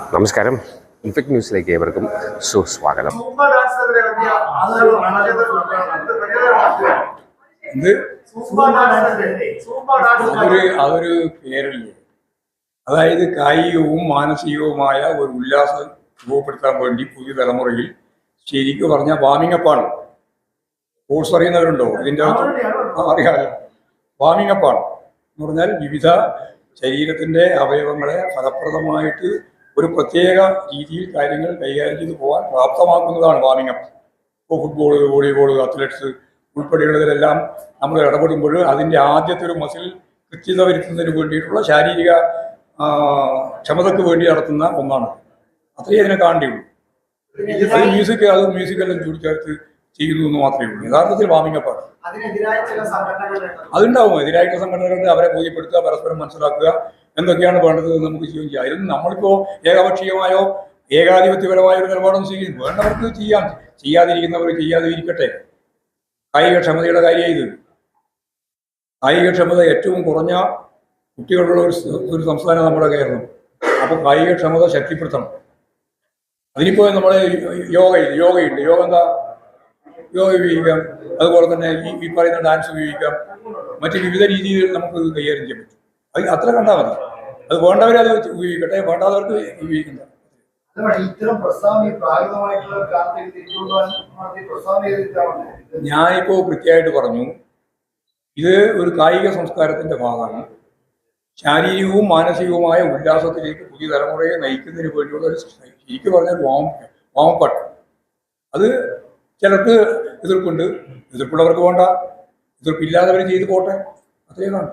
നമസ്കാരം. ഇൻഫെക്ട് ന്യൂസിലേക്ക് ഏവർക്കും സുസ്വാഗതം. അതൊരു അതൊരു പേരല്ലേ? അതായത് കായികവും മാനസികവുമായ ഒരു ഉല്ലാസം രൂപപ്പെടുത്താൻ വേണ്ടി പുതിയ തലമുറയിൽ ശരിക്കും പറഞ്ഞ വാമിംഗ് അപ്പാണ് സ്പോർട്സ് അറിയുന്നവരുണ്ടോ? ഇതിന്റെ അകത്ത്? അറിയാമല്ലോ വാമിംഗ് അപ്പാണ് എന്ന് പറഞ്ഞാൽ വിവിധ ശരീരത്തിന്റെ അവയവങ്ങളെ ഫലപ്രദമായിട്ട് ഒരു പ്രത്യേക രീതിയിൽ കാര്യങ്ങൾ കൈകാര്യം ചെയ്തു പോകാൻ പ്രാപ്തമാക്കുന്നതാണ് വാമിംഗ് അപ്പ്. ഇപ്പോൾ ഫുട്ബോൾ വോളിബോൾ അത്ലറ്റ്സ് ഉൾപ്പെടെയുള്ളതിലെല്ലാം നമ്മൾ ഇടപെടുമ്പോൾ അതിന്റെ ആദ്യത്തെ ഒരു മസിൽ കൃത്യത വരുത്തുന്നതിന് വേണ്ടിയിട്ടുള്ള ശാരീരിക ക്ഷമതയ്ക്ക് വേണ്ടി നടത്തുന്ന ഒന്നാണ്. അത്രയേ അതിനെ കാണേണ്ടിയുള്ളൂ അത് മ്യൂസിക് അത് മ്യൂസിക്കെല്ലാം ചൂടിച്ചേർത്ത് ചെയ്യുന്നു എന്ന് മാത്രമേ ഉള്ളൂ. യഥാർത്ഥത്തിൽ വാമിംഗ് അപ്പാണ്. സംഘടനകളുണ്ട് അതുണ്ടാവും. എതിരായിട്ട് സംഘടനകളുടെ അവരെ ബോധ്യപ്പെടുത്തുക പരസ്പരം മനസ്സിലാക്കുക എന്തൊക്കെയാണ് വേണ്ടത് എന്ന് നമുക്ക് ചെയ്യുകയും ചെയ്യാം. അതിൽ നമ്മളിപ്പോ ഏകപക്ഷീയമായോ ഏകാധിപത്യപരമായ ഒരു നിലപാടൊന്നും ചെയ്യും വേണ്ടവർക്ക് ചെയ്യാം. ചെയ്യാതിരിക്കുന്നവർ ചെയ്യാതെ ഇരിക്കട്ടെ കായിക ക്ഷമതയുടെ കാര്യം ഇത്. കായിക ക്ഷമത ഏറ്റവും കുറഞ്ഞ കുട്ടികളുള്ള ഒരു ഒരു സംസ്ഥാനം നമ്മുടെ കേരളം. അപ്പോൾ കായിക ക്ഷമത ശക്തിപ്പെടുത്തണം. അതിനിപ്പോ നമ്മളെ യോഗ യോഗയുണ്ട്. യോഗ എന്താ? യോഗ ഉപയോഗിക്കാം. അതുപോലെ തന്നെ ഈ പറയുന്ന ഡാൻസ് ഉപയോഗിക്കാം. മറ്റ് വിവിധ രീതിയിൽ നമുക്ക് കൈകാര്യം ചെയ്യാൻ പറ്റും. അത് അത്ര കണ്ടാൽ മതി. അത് വേണ്ടവരെ അത് ഉപയോഗിക്കട്ടെ വേണ്ടാത്തവർക്ക് ഉപയോഗിക്കണ്ട. ഞാനിപ്പോ കൃത്യമായിട്ട് പറഞ്ഞു ഇത് ഒരു കായിക സംസ്കാരത്തിന്റെ ഭാഗമാണ്. ശാരീരികവും മാനസികവുമായ ഉല്ലാസത്തിലേക്ക് പുതിയ തലമുറയെ നയിക്കുന്നതിന് വേണ്ടിയുള്ള ഒരു ശരിക്കും പറഞ്ഞാൽ വാമ വാമപ്പാട്ട് അത് ചിലർക്ക് എതിർപ്പുണ്ട് എതിർപ്പുള്ളവർക്ക് വേണ്ട എതിർപ്പില്ലാത്തവർ ചെയ്ത് പോട്ടെ അത്രയേ കാണും